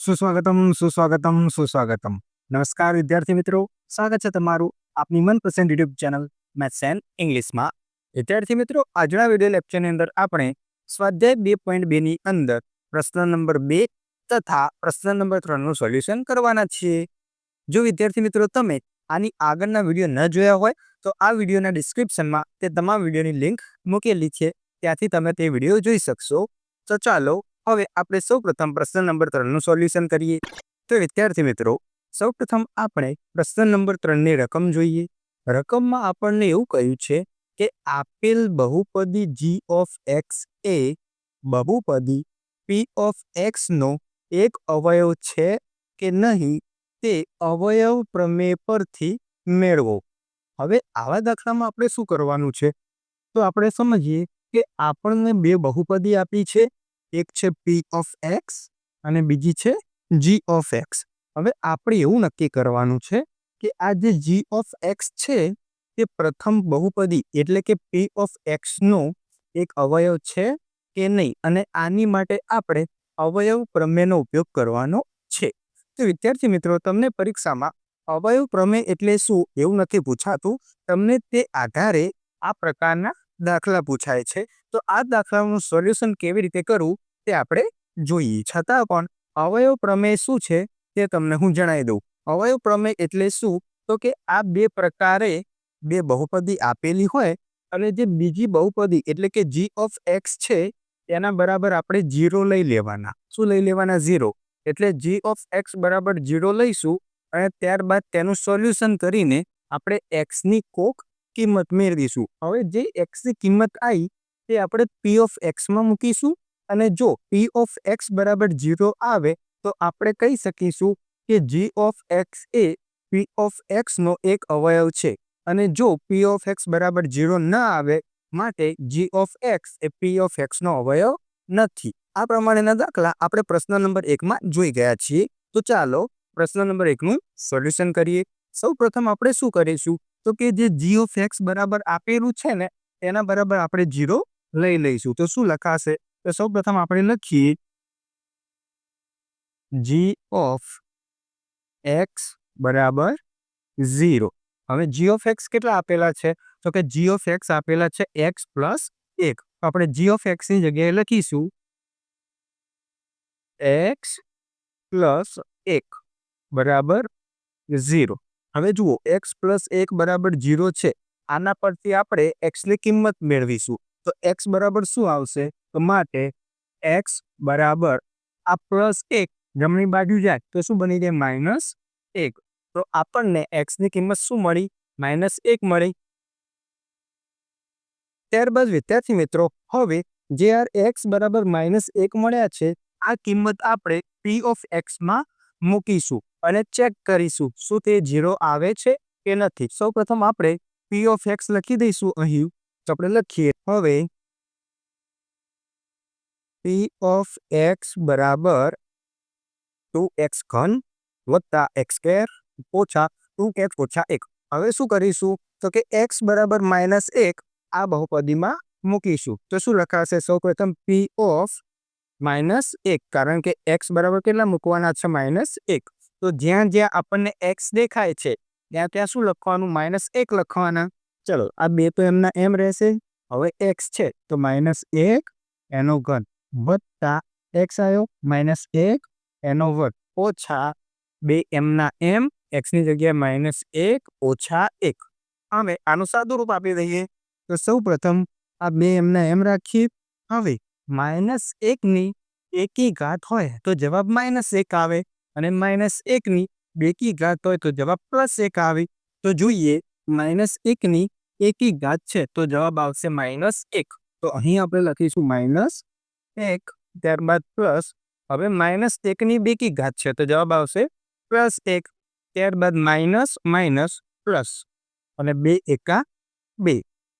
સુસ્વાગતમ સુસ્વાગતમ સુસ્વાગતમ. નમસ્કાર વિદ્યાર્થી મિત્રો, સ્વાગત છે તમારું આપની મનપસંદ યુટ્યુબ ચેનલ મેથ્સ એન્ડ ઇંગ્લિશમાં. વિદ્યાર્થી મિત્રો, આજના વીડિયો લેક્ચરની અંદર આપણે સ્વાધ્યાય બે પોઈન્ટ બેની અંદર પ્રશ્ન નંબર બે તથા પ્રશ્ન નંબર ત્રણનું સોલ્યુશન કરવાના છીએ. જો વિદ્યાર્થી મિત્રો તમે આની આગળના વીડિયો ન જોયા હોય, તો આ વિડીયોના ડિસ્ક્રિપ્શનમાં તે તમામ વિડીયોની લિંક મૂકેલી છે. ત્યાંથી તમે તે વીડિયો જોઈ શકશો. તો ચાલો હવે આપણે સૌપ્રથમ પ્રશ્ન નંબર ત્રણનું સોલ્યુશન કરીએ. તો વિદ્યાર્થી મિત્રો, સૌપ્રથમ આપણે પ્રશ્ન નંબર ત્રણની રકમ જોઈએ. રકમમાં આપણને એવું કહ્યું છે કે આપેલ બહુપદી જી ઓફ એક્સ એ બહુપદી પી ઓફ એક્સનો એક અવયવ છે કે નહીં તે અવયવ પ્રમેય પરથી મેળવો. હવે આવા દાખલામાં આપણે શું કરવાનું છે? તો આપણે સમજીએ કે આપણને બે બહુપદી આપી છે એક છે પી ઓફ એક્સ અને બીજી છે જી ઓફ એક્સ હવે આપણે એવું નક્કી કરવાનું છે કે આ જે જી ઓફ એક્સ છે, તે પ્રથમ બહુપદી એટલે કે પી ઓફ એક્સનો એક અવયવ છે કે નહીં? અને આની માટે આપણે અવયવ પ્રમેયનો ઉપયોગ કરવાનો છે. તો વિદ્યાર્થી મિત્રો, તમને પરીક્ષામાં અવયવ પ્રમેય એટલે શું એવું નથી પૂછાતું. તમને તે આધારે આ પ્રકારના દાખલા પૂછાય છે. તો આ દાખલાનું સોલ્યુશન કેવી રીતે કરવું તે આપણે જોઈએ. છતાં પણ અવયવ પ્રમેય શું છે તે તમને હું જણાવી દઉં. અવયવ પ્રમેય એટલે શું? તો કે આ બે પ્રકારે બે બહુપદી આપેલી હોય અને જે બીજી બહુપદી એટલે કે જી ઓફ એક્સ છે તેના બરાબર આપણે જીરો લઈ લેવાના. શું લઈ લેવાના? ઝીરો એટલે જી ઓફ એક્સ બરાબર જીરો લઈશું અને ત્યારબાદ તેનું સોલ્યુશન કરીને આપણે એક્સની કોક કિંમત મેળવીશું. હવે જે એક્સની કિંમત આવી તે આપણે પી ઓફ એક્સમાં મૂકીશું અને જો પી ઓફ એક્સ બરાબર જીરો આવે તો આપણે કહી શકીશું કે જી ઓફ એક્સ એ પી ઓફ એક્સનો એક અવયવ છે. અને જો પી ઓફ એક્સ બરાબર જીરો ન આવે માટે જી ઓફ એક્સ એ પી ઓફ એક્સનો અવયવ નથી. આ પ્રમાણેના દાખલા આપણે પ્રશ્ન નંબર એકમાં જોઈ ગયા છીએ. તો ચાલો પ્રશ્ન નંબર એકનું સોલ્યુશન કરીએ. સૌ પ્રથમ આપણે શું કરીશું? તો કે જે જી ઓફ એક્સ બરાબર આપેલું છે ને, એના બરાબર આપણે જીરો લઈ લઈશું. તો શું લખાશે? તો સૌ પ્રથમ આપણે લખીએ. જી ઓફ એક્સ બરાબર ઝીરો. હવે જી ઓફ એક્સ કેટલા આપેલા છે? તો કે જી ઓફ એક્સ આપેલા છે એક્સ પ્લસ એક. આપણે જી ઓફ એક્સની જગ્યાએ લખીશું. એક્સ પ્લસ એક બરાબર ઝીરો. હવે જુઓ એક્સ પ્લસ એક બરાબર ઝીરો છે. આના પરથી આપણે એક્સની કિંમત મેળવીશું. તો એક્સ બરાબર શું આવશે? તો માટે એક્સ બરાબર આ પ્લસ એક જમણી બાજુ જાય, તો શું બની જાય? માઇનસ એક. તો આપણને એક્સની કિંમત શું મળી? માઇનસ એક મળી. ત્યારબાદ વિદ્યાર્થી મિત્રો, હવે જે આર એક્સ બરાબર માઇનસ એક મળ્યા છે, આ કિંમત આપણે પી ઓફ એક્સમાં મૂકીશું અને ચેક કરીશું શું તે ઝીરો આવે છે કે નથી. સૌ પ્રથમ આપણે પી ઓફ એક્સ લખી દઈશું અહીં. આપણે લખીએ. હવે પી ઓફ એક્સ બરાબર ટુ એક્સ ઘન વત્તા એક્સ સ્કેર ઓછા ટુ એક્સ ઓછા એક. હવે શું કરીશું? તો કે એક્સ બરાબર માઇનસ એક આ બહુપદીમાં મૂકીશું. તો શું લખાશે? સૌ પ્રથમ પી ઓફ માઇનસ એક કારણ કે એક્સ બરાબર કેટલા મૂકવાના છે માઇનસ એક તો જ્યાં જ્યાં આપણને એક્સ દેખાય છે ત્યાં ત્યાં શું લખવાનું માઇનસ એક લખવાના ચલો આ બે તો એમના એમ રહેશે હવે એક્સ છે તો માઇનસ એક એનો ઘન વત્તા એક્સ આવ્યો માઇનસ એક એનો વર્ગ ઓછા બે એમના એમ એક્સની જગ્યાએ માઇનસ એક ઓછા એક હવે આનું સાદું રૂપ આપી દઈએ તો સૌ પ્રથમ આ બે એમના એમ રાખીએ હવે માઇનસ એકની એકી ઘાત હોય તો જવાબ માઇનસ એક આવે અને માઇનસ એકની બેકી ઘાત હોય તો જવાબ પ્લસ એક આવે. તો જોઈએ માઇનસ એકની એકી ઘાત છે તો જવાબ આવશે માઇનસ એક. તો અહીં આપણે લખીશું માઇનસ એક, ત્યારબાદ પ્લસ. હવે માઇનસ એકની બેકી ઘાત છે તો જવાબ આવશે પ્લસ એક, ત્યારબાદ માઇનસ માઇનસ પ્લસ. અને બે એકા બે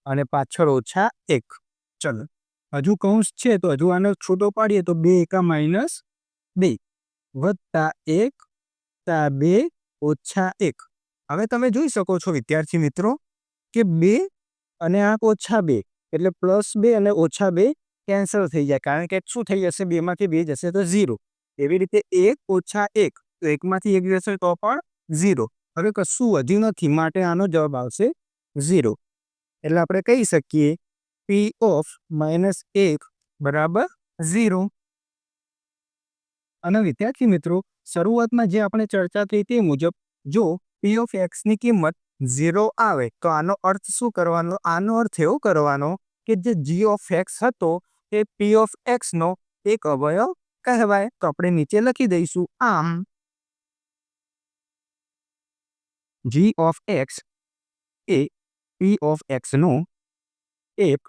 અને પાછળ ઓછા એક. ચલો. હજુ કૌંસ છે, તો હજુ આનો છૂટો પાડીએ તો બે એકા માઇનસ બે વત્તા એક તા બે ઓછા એક. હવે તમે જોઈ શકો છો, વિદ્યાર્થી મિત્રો, કે બે અને આ ઓછા બે, એટલે પ્લસ બે અને ઓછા બે કેન્સલ થઈ જાય, કારણ કે શું થઈ જશે, બેમાંથી બે જશે તો ઝીરો. એવી રીતે એક ઓછા એક, તો એકમાંથી એક જશે તો પણ ઝીરો. હવે કશું વધ્યું નથી, માટે આનો જવાબ આવશે ઝીરો. એટલે આપણે કહી શકીએ પી ઓફ માઇનસ એક બરાબર ઝીરો અને વિદ્યાર્થી મિત્રો, શરૂઆતમાં જે આપણે ચર્ચા થઈ તે મુજબ જો પી ઓફ એક્સની કિંમત ઝીરો આવે, તો આનો અર્થ શું કરવાનો? આનો અર્થ એવો કરવાનો કે જે જી ઓફ એક્સ હતો એ પી ઓફ એક્સનો એક અવયવ કહેવાય. તો આપણે નીચે લખી દઈશું, આમ. જી ઓફ એક્સ એ પી ઓફ એક્સનો એક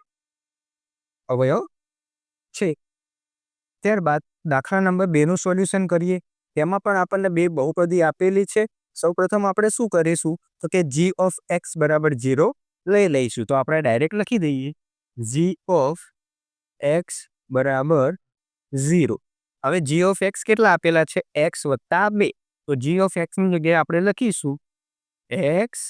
અવયવ છે. ત્યારબાદ દાખલા નંબર બેનું સોલ્યુશન કરીએ. તેમાં પણ આપણને બે બહુપદી આપેલી છે. સૌપ્રથમ આપણે શું કરીશું? તો કે જી ઓફ એક્સ બરાબર ઝીરો લઈ લઈશું. તો આપણે ડાયરેક્ટ લખી દઈએ. જી ઓફ એક્સ બરાબર ઝીરો હવે જી ઓફ એક્સ કેટલા આપેલા છે? એક્સ વત્તા બે. તો જી ઓફ એક્સની જગ્યાએ આપણે લખીશું. એક્સ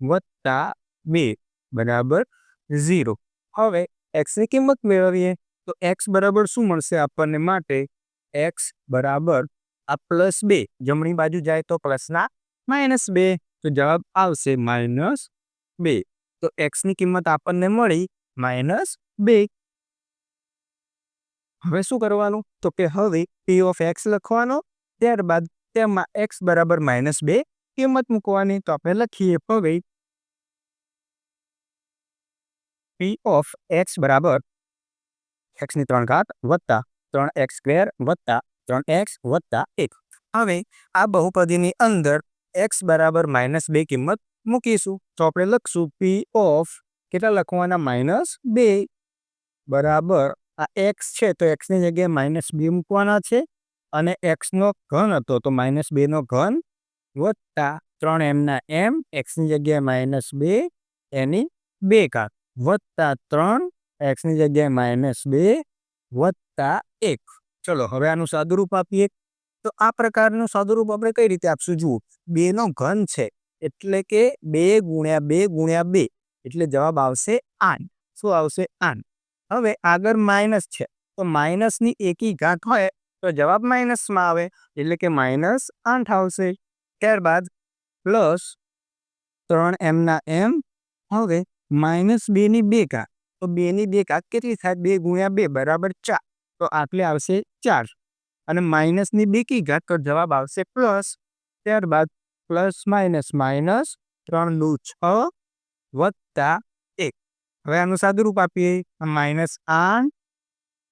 વત્તા બે બરાબર ઝીરો હવે એક્સની કિંમત મેળવીએ, તો એક્સ બરાબર શું મળશે આપણને માટે? એક્સ બરાબર આ પ્લસ બે. જમણી બાજુ જાય તો પ્લસના માઇનસ બે. તો જવાબ આવશે માઇનસ બે. તો એક્સની કિંમત આપણને મળી માઇનસ બે. હવે શું કરવાનું? તો કે હવે પી ઓફ એક્સ લખવાનો, ત્યારબાદ તેમાં એક્સ બરાબર માઇનસ બે કિંમત મૂકવાની. તો આપણે લખીએ હવે પી ઓફ એક્સ બરાબર એક્સની ત્રણ ઘાત વત્તા ત્રણ એક્સ સ્ક્વેર વત્તા ત્રણ એક્સ વત્તા એક. હવે આ બહુપદીની અંદર એક્સ બરાબર માઇનસ બે કિંમત મૂકીશું. તો આપણે લખશું પી ઓફ કેટલા લખવાના? માઇનસ બે. બરાબર આ એક્સ છે તો એક્સની જગ્યાએ માઇનસ બે મૂકવાના છે અને એક્સનો ઘન હતો તો માઇનસ બેનો ઘન વત્તા ત્રણ એમના એમ એક્સની જગ્યાએ માઇનસ બે એની બે ઘાત. વત્તા ત્રણ એક્સની જગ્યાએ માઇનસ બે વત્તા એક. ચલો, હવે આનું સાદુરૂપ આપીએ. તો આ પ્રકારનું સાદુરૂપ આપણે કઈ રીતે આપશું? જુઓ બેનો ઘન છે, એટલે કે બે ગુણ્યા બે ગુણ્યા બે, એટલે જવાબ આવશે આઠ. શું આવશે આઠ? હવે આગળ માઇનસ છે, તો માઇનસની એકી ઘાત હોય તો જવાબ માઇનસમાં આવે, એટલે કે માઇનસ આઠ આવશે. ત્યારબાદ પ્લસ ત્રણ એમના એમ, હવે માઇનસ બેની બે ઘાત. તો બેની બે ઘાત કેટલી થાય? બે ગુણ્યા બે બરાબર ચાર. તો આટલે આવશે ચાર. અને માઇનસની બેકી ઘાત? તો જવાબ આવશે પ્લસ. ત્યારબાદ પ્લસ માઇનસ માઇનસ ત્રણ દુ છ વત્તા એક. હવે આનું સાદુરૂપ આપીએ. માઇનસ આઠ,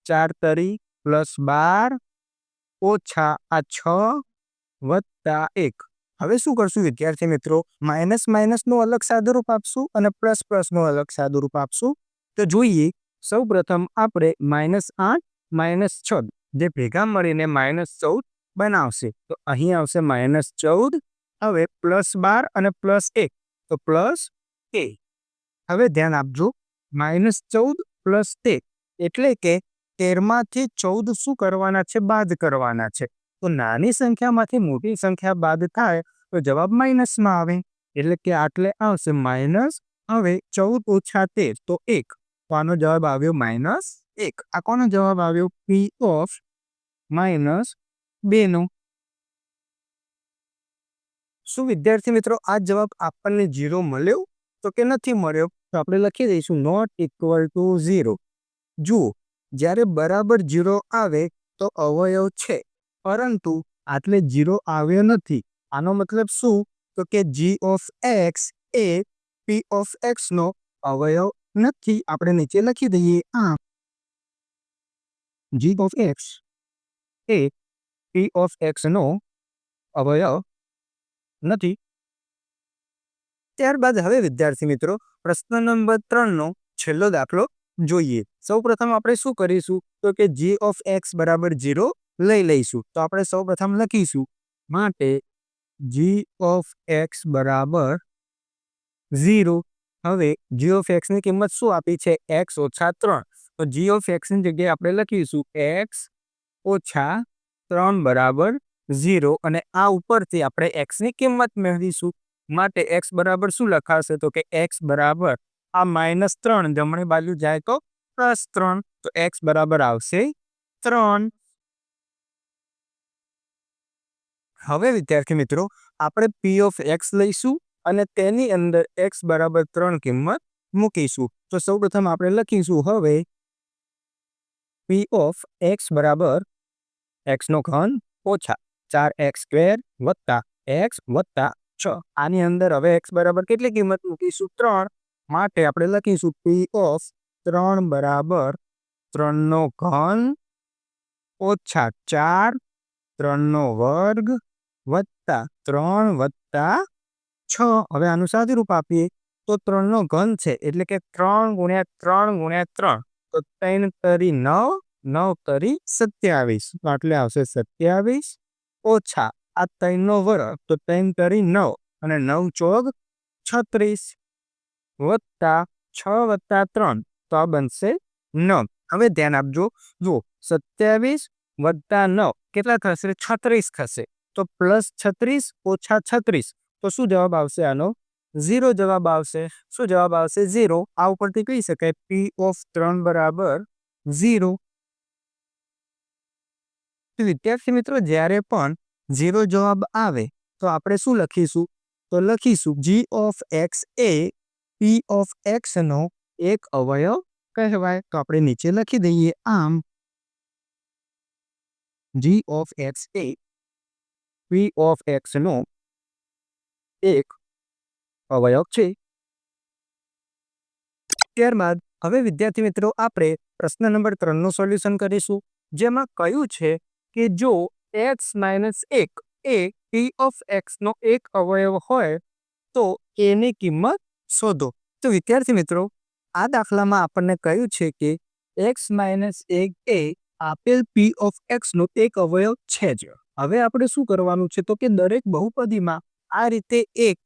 ચાર તરી, પ્લસ બાર, ઓછા આ છ વત્તા એક. હવે શું કરશું વિદ્યાર્થી મિત્રો? માઇનસ માઇનસનું અલગ સાદુરૂપ આપશું અને પ્લસ પ્લસનું અલગ સાદુરૂપ આપશું. તો જોઈએ સૌ પ્રથમ આપણે માઇનસ આઠ, માઇનસ છ જે ભેગા મળીને માઇનસ ચૌદ બનાવશે. તો અહીં આવશે માઇનસ ચૌદ, હવે પ્લસ બાર અને પ્લસ એક. તો પ્લસ એ. હવે ધ્યાન આપજો, માઇનસ ચૌદ પ્લસ એક એટલે કે તેરમાંથી ચૌદ શું કરવાના છે? બાદ કરવાના છે. તો નાની સંખ્યામાંથી મોટી સંખ્યા બાદ થાય તો જવાબ માઇનસમાં આવે. એટલે કે આટલે આવશે માઇનસ હવે ચૌદ ઓછા તેર તો એક. તો આનો જવાબ આવ્યો માઇનસ એક. આ કોનો જવાબ આવ્યો? પી ઓફ માઇનસ બેનો શું વિદ્યાર્થી મિત્રો આ જવાબ આપણને ઝીરો મળ્યો? તો કે નથી મળ્યો? તો આપણે લખી દઈશું નોટ ઇક્વલ ટુ ઝીરો જુઓ, જ્યારે બરાબર ઝીરો આવે તો અવયવ છે. પરંતુ આટલે જીરો આવ્યો નથી. આનો મતલબ શું? તો કે જી ઓફ એક્સ એ પી ઓફ એક્સનો અવયવ નથી. આપણે નીચે લખી દઈએ આ. જી ઓફ એક્સ એ પી ઓફ એક્સનો અવયવ નથી. ત્યારબાદ હવે વિદ્યાર્થી મિત્રો, પ્રશ્ન નંબર ત્રણનો છેલ્લો દાખલો જોઈએ. સૌપ્રથમ આપણે શું કરીશું? તો કે જી ઓફ એક્સ બરાબર ઝીરો લઈ લઈશું. તો આપણે સૌપ્રથમ લખીશું. માટે જી ઓફ એક્સ બરાબર ઝીરો. હવે જી ઓફ એક્સની કિંમત શું આપી છે? એક્સ ઓછા ત્રણ. તો જી ઓફ એક્સની જગ્યાએ આપણે લખીશું એક્સ ઓછા ત્રણ બરાબર ઝીરો. અને આ ઉપરથી આપણે એક્સની કિંમત મેળવીશું. માટે એક્સ બરાબર શું લખાશે? તો કે એક્સ બરાબર આ માઇનસ ત્રણ જમણી બાજુ જાય તો પ્લસ ત્રણ. તો એક્સ બરાબર આવશે ત્રણ. હવે, વિદ્યાર્થી મિત્રો, આપણે પી ઓફ એક્સ લઈશું અને તેની અંદર એક્સ બરાબર ત્રણ કિંમત મૂકીશું. તો સૌપ્રથમ આપણે લખીશું હવે પી ઓફ એક્સ બરાબર એક્સનો ઘન ઓછા ચાર એક્સ સ્ક્વેર વત્તા એક્સ વત્તા છ. આની અંદર હવે એક્સ બરાબર કેટલી કિંમત મૂકીશું? ત્રણ. માટે આપણે લખીશું પી ઓફ ત્રણ બરાબર ત્રણનો ઘન ઓછા ચાર ત્રણનો વર્ગ વત્તા ત્રણ વત્તા છ. હવે આનું રૂપ આપીએ તો ત્રણનો ઘન છે, એટલે કે ત્રણ ગુણ્યા ત્રણ ગુણ્યા ત્રણ. તો ત્રણ તરી નવ નવ તરી સત્યાવીસ. એટલે આવશે સત્યાવીસ ઓછા આ ત્રણનો વર્ગ, તો ત્રણ તરી નવ અને નવ ચોગ છત્રીસ. વત્તા છ વત્તા ત્રણ, તો આ બનશે નવ. હવે ધ્યાન આપજો, જુઓ, સત્યાવીસ વત્તા નવ, કેટલા થશે? છત્રીસ થશે. તો પ્લસ છત્રીસ ઓછા છત્રીસ તો શું જવાબ આવશે આનો ઝીરો જવાબ આવશે શું જવાબ આવશે ઝીરો આ ઉપરથી કહી શકાય પી ઓફ ત્રણ બરાબર ઝીરો વિદ્યાર્થી મિત્રો જ્યારે પણ ઝીરો જવાબ આવે તો આપણે શું લખીશું તો લખીશું જી ઓફ એક્સ એ પી ઓફ એક્સનો એક અવયવ કહેવાય તો આપણે નીચે લખી દઈએ આમ જી ઓફ એક્સ એ પી ઓફ એક્સનો એક અવયવ છે. ત્યારબાદ હવે વિદ્યાર્થી મિત્રો આપણે પ્રશ્ન નંબર ત્રણનું સોલ્યુશન કરીશું, જેમાં કહ્યું છે કે જો એક્સ માઇનસ એક એ પી ઓફ એક્સનો એક અવયવ હોય, તો એની કિંમત શોધો. તો વિદ્યાર્થી મિત્રો, આ દાખલામાં આપણને કહ્યું છે કે એક્સ માઇનસ એક એ આપેલ પી ઓફ એક્સનો એક અવયવ છે જ. હવે આપણે શું કરવાનું છે? તો કે દરેક બહુપદીમાં આ રીતે એક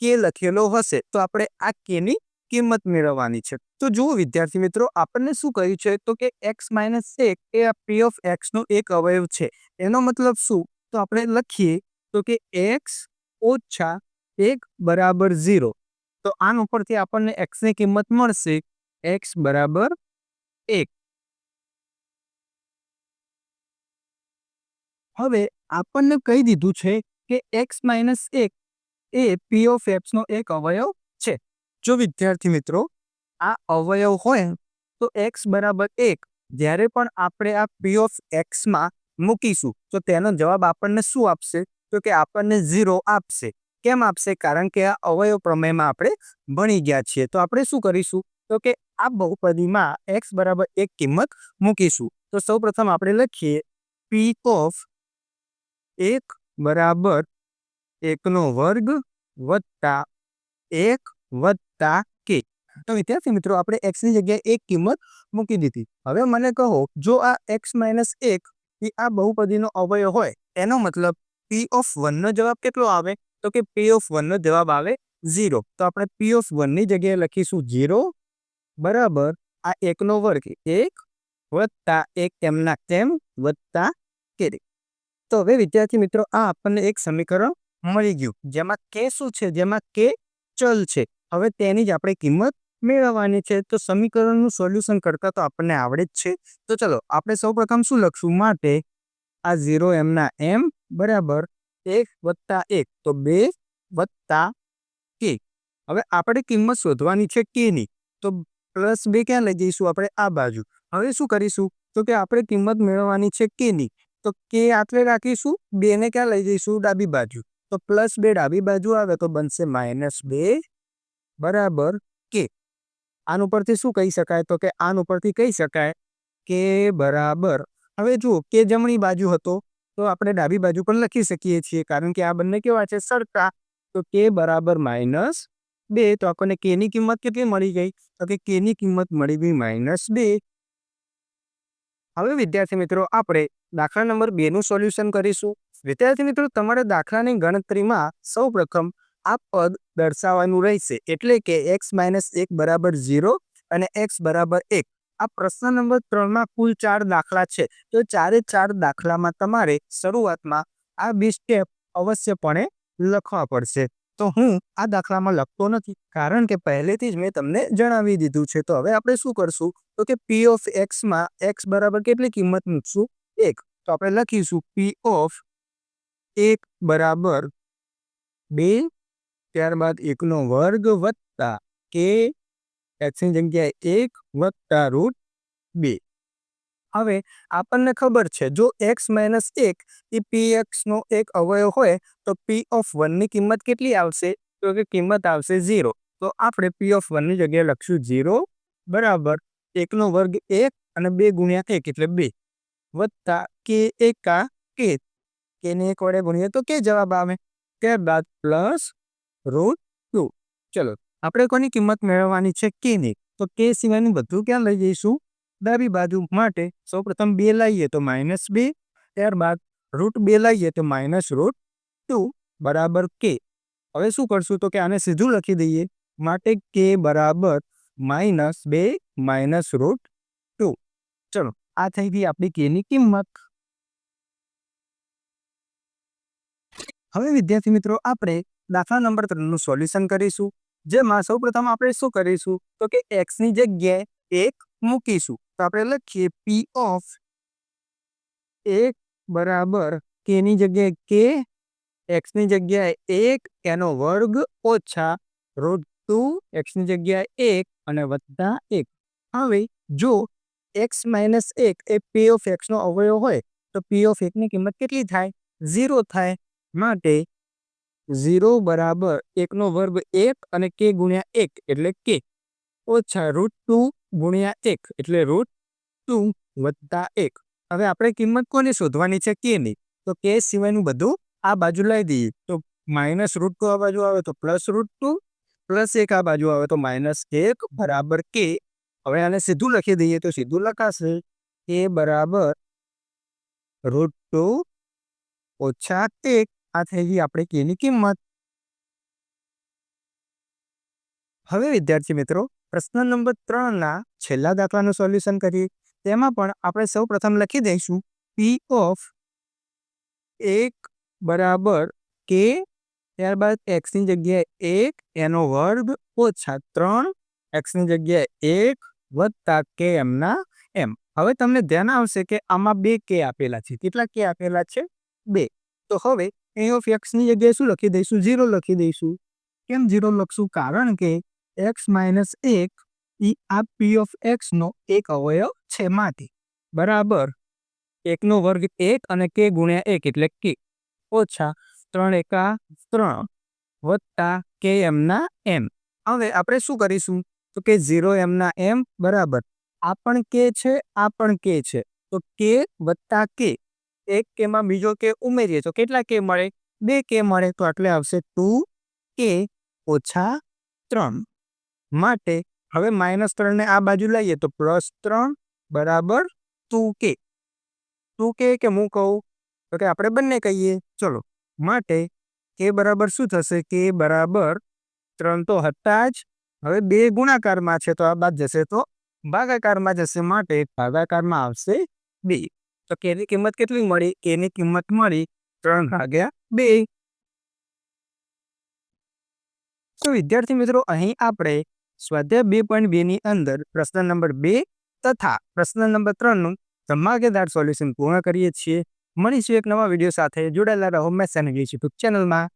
કે લખેલો હશે, તો આપણે આ કેની કિંમત મેળવવાની છે. તો જુઓ વિદ્યાર્થી મિત્રો, આપણને શું કહ્યું છે? તો કે એક્સ માઇનસ એક એ આ પી ઓફ એક્સનો એક અવયવ છે. એનો મતલબ શું? તો આપણે લખીએ, તો કે એક્સ ઓછા એક બરાબર ઝીરો. તો આન ઉપરથી આપણને એક્સની કિંમત મળશે. એક્સ બરાબર એક. હવે આપણને કહી દીધું છે કે એક્સ માઇનસ એક એ પી ઓફ એક્સનો એક અવયવ છે. જો વિદ્યાર્થી મિત્રો, આ અવયવ હોય તો એક્સ બરાબર એક. જ્યારે પણ આપણે આ પી ઓફ એક્સમાં મૂકીશું, તો તેનો જવાબ આપણને શું આપશે? તો કે આપણને ઝીરો આપશે. કેમ આપશે? કારણ કે આ અવયવ પ્રમેયમાં આપણે ભણી ગયા છીએ. તો આપણે શું કરીશું? તો કે આ બહુપદીમાં એક્સ બરાબર એક કિંમત મૂકીશું. તો સૌપ્રથમ આપણે લખીએ પી ઓફ એક બરાબર એકનો વર્ગ વત્તા એક વત્તા કે. તો વિદ્યાર્થી મિત્રો, આપણે એક્સની જગ્યાએ એક કિંમત મૂકી દીધી. હવે મને કહો, જો આ એક્સ માઇનસ એક એ આ બહુપદીનો અવયવ હોય, એનો મતલબ પી ઓફ વનનો જવાબ કેટલો આવે? તો કે પી ઓફ વનનો જવાબ આવે ઝીરો તો આપણે પી ઓફ વનની જગ્યાએ લખીશું ઝીરો બરાબર આ એકનો વર્ગ એક વત્તા એક એમના તેમ વત્તા કે. તો હવે વિદ્યાર્થી મિત્રો, આ આપણને એક સમીકરણ મળી ગયું. જેમાં કે શું છે? જેમાં કે ચલ છે. હવે તેની જ આપણે કિંમત મેળવવાની છે. તો સમીકરણનું સોલ્યુશન કરતા તો આપણને આવડે જ છે. તો ચલો, આપણે સૌપ્રથમ શું લખશું? માટે આ ઝીરો એમના એમ બરાબર એક વત્તા એક. તો બે વત્તા કે હવે આપણે કિંમત શોધવાની છે કેની તો પ્લસ બે ક્યાં લઈ જઈશું આપણે? આ બાજુ. હવે શું કરીશું? તો કે આપણે કિંમત મેળવવાની છે કેની તો કે આટલે રાખીશું, બેને ક્યાં લઈ જઈશું? ડાબી બાજુ. તો પ્લસ બે ડાબી બાજુ આવે તો બનશે માઇનસ બે બરાબર કે. આન ઉપરથી શું કહી શકાય? તો કે આન ઉપરથી કહી શકાય કે બરાબર. હવે જુઓ, કે જમણી બાજુ હતો, તો આપણે ડાબી બાજુ પણ લખી શકીએ છીએ, કારણ કે આ બંને કેવા છે? સરખા. તો કે બરાબર માઇનસ બે. તો આપણને કેની કિંમત કેટલી મળી ગઈ? તો કે કેની કિંમત મળી ગઈ માઇનસ બે. હવે વિદ્યાર્થી મિત્રો, આપણે દાખલા નંબર બેનું સોલ્યુશન કરીશું. વિદ્યાર્થી મિત્રો, તમારે દાખલાની ગણતરીમાં સૌ પ્રથમ આ પદ દર્શાવવાનું રહેશે. એટલે કે એક્સ માઇનસ એક બરાબર ઝીરો અને એક્સ બરાબર એક. આ પ્રશ્ન નંબર ત્રણમાં કુલ ચાર દાખલા છે. તો ચારે ચાર દાખલામાં તમારે શરૂઆતમાં આ બે સ્ટેપ અવશ્યપણે લખવા પડશે. તો હું આ દાખલામાં લખતો નથી. કારણ કે પહેલેથી જ મેં તમને જણાવી દીધું છે. તો હવે આપણે શું કરશું? તો કે પી ઓફ એક્સમાં એક્સ બરાબર કેટલી કિંમત મૂકશું? એક. તો આપણે લખીશું પી ઓફ એક બરાબર બે, ત્યારબાદ એકનો વર્ગ વત્તા કે એક્સની જગ્યાએ એક વત્તા રૂટ બે. હવે આપણને ખબર છે, જો એક્સ માઇનસ એક એ પી એક્સનો એક અવયવ હોય, તો પી ઓફ વનની કિંમત કેટલી આવશે? તો કે કિંમત આવશે ઝીરો તો આપણે પી ઓફ વનની જગ્યાએ લખશું ઝીરો બરાબર એકનો વર્ગ એક અને બે ગુણ્યા એક એટલે બે. વત્તા કે એકા કે કેને એક વડે ગુણીએ તો કે જવાબ આવે? ત્યારબાદ પ્લસ રૂટ ટુ ચલો, આપણે કોની કિંમત મેળવવાની છે? કેની તો કે સિવાયનું બધું ક્યાં લઈ જઈશું? ડાબી બાજુ માટે સૌપ્રથમ બે લઈએ તો માઇનસ બે, ત્યારબાદ રૂટ બે લઈએ તો માઇનસ રૂટ ટુ બરાબર કે હવે શું કરશું? તો કે આને સીધું લખી દઈએ. માટે કે બરાબર માઇનસ બે માઇનસ રૂટ ટુ ચલો, આ થઈ ગઈ આપણી કેની કિંમત. હવે વિદ્યાર્થી મિત્રો, આપણે દાખલા નંબર ત્રણનું સોલ્યુશન કરીશું. જેમાં સૌપ્રથમ આપણે શું કરીશું? તો કે એક્સની જગ્યાએ એક મૂકીશું. તો આપણે લખીએ પી ઓફ એક બરાબર કેની જગ્યાએ કે એક્સની જગ્યાએ એક, એનો વર્ગ ઓછા રૂટ ટુ એક્સની જગ્યાએ એક અને વત્તા એક. હવે જો એક્સ માઇનસ એક એ પી ઓફ એક્સનો અવયવ હોય, તો પી ઓફ એકની કિંમત કેટલી થાય? ઝીરો થાય. માટે ઝીરો બરાબર એકનો વર્ગ એક અને કે ગુણ્યા એક એટલે કે ઓછા રૂટ ટુ ગુણ્યા એક, એટલે રૂટ ટુ વત્તા એક. હવે આપણે કિંમત કોની શોધવાની છે કેની તો કે સિવાયનું બધું આ બાજુ લઈ દઈએ. તો માઇનસ રૂટ ટુ આ બાજુ આવે તો પ્લસ રૂટ ટુ પ્લસ એક આ બાજુ આવે તો માઇનસ એક બરાબર કે હવે આને સીધું લખી દઈએ તો સીધું લખાશે કે બરાબર રૂટ ટુ ઓછા એક. આ થઈ ગઈ આપણે કેની કિંમત. હવે વિદ્યાર્થી મિત્રો પ્રશ્ન નંબર ત્રણના છેલ્લા દાખલાનું સોલ્યુશન કરીએ. તેમાં પણ આપણે સૌ પ્રથમ લખી દઈશું. પી ઓફ એક બરાબર કે ત્યારબાદ એક્સની જગ્યાએ એક, એનો વર્ગ ઓછા ત્રણ એક્સની જગ્યાએ એક વત્તા કે એમના એમ હવે તમને ધ્યાન આવશે કે આમાં બે કે આપેલા છે. કેટલા કે આપેલા છે? બે. તો હવે એ ઓફ એક્સની જગ્યાએ શું લખી દઈશું? ઝીરો લખી દઈશું. કેમ ઝીરો લખશું? કારણ કે એક્સ માઇનસ એક એ આ પી ઓફ એક્સનો એક અવયવ છે માંથી. બરાબર? એકનો વર્ગ એક અને કે ગુણ્યા એક એટલે કે ઓછા ત્રણ એકા ત્રણ વત્તા કે એમના એમ હવે આપણે શું કરીશું? તો કે ઝીરો એમના એમ બરાબર. આ પણ કે છે, આ પણ કે છે. તો કે વત્તા કે એક કેમાં બીજો કે ઉમેરીએ તો કેટલા કે મળે? બે કે મળે તો એટલે આવશે ટુ કે ઓછા ત્રણ. માટે હવે માઇનસ ત્રણને આ બાજુ લઈએ તો પ્લસ ત્રણ બરાબર ટુ કે. ટુ કે કે હું કહું? તો કે આપણે બંને કહીએ. ચલો, માટે કે બરાબર શું થશે? કે બરાબર ત્રણ તો હતા જ. હવે બે ગુણાકારમાં છે તો આ બાદ જશે તો ભાગાકારમાં જશે માટે ભાગાકારમાં આવશે બે. તો કેની કિંમત કેટલી મળી? કેની કિંમત મળી ત્રણ ભાગ્યા બે. તો વિદ્યાર્થી મિત્રો, અહીં આપણે સ્વાધ્યાય બે પોઈન્ટ બેની અંદર પ્રશ્ન નંબર બે તથા પ્રશ્ન નંબર ત્રણનું ધમાકેદાર સોલ્યુશન પૂર્ણ કરીએ છીએ. મળીશું એક નવા વીડિયો સાથે. જોડાયેલા રહો. મેસ એન્ડ ઇંગ્લિશ યુટ્યુબ ચેનલમાં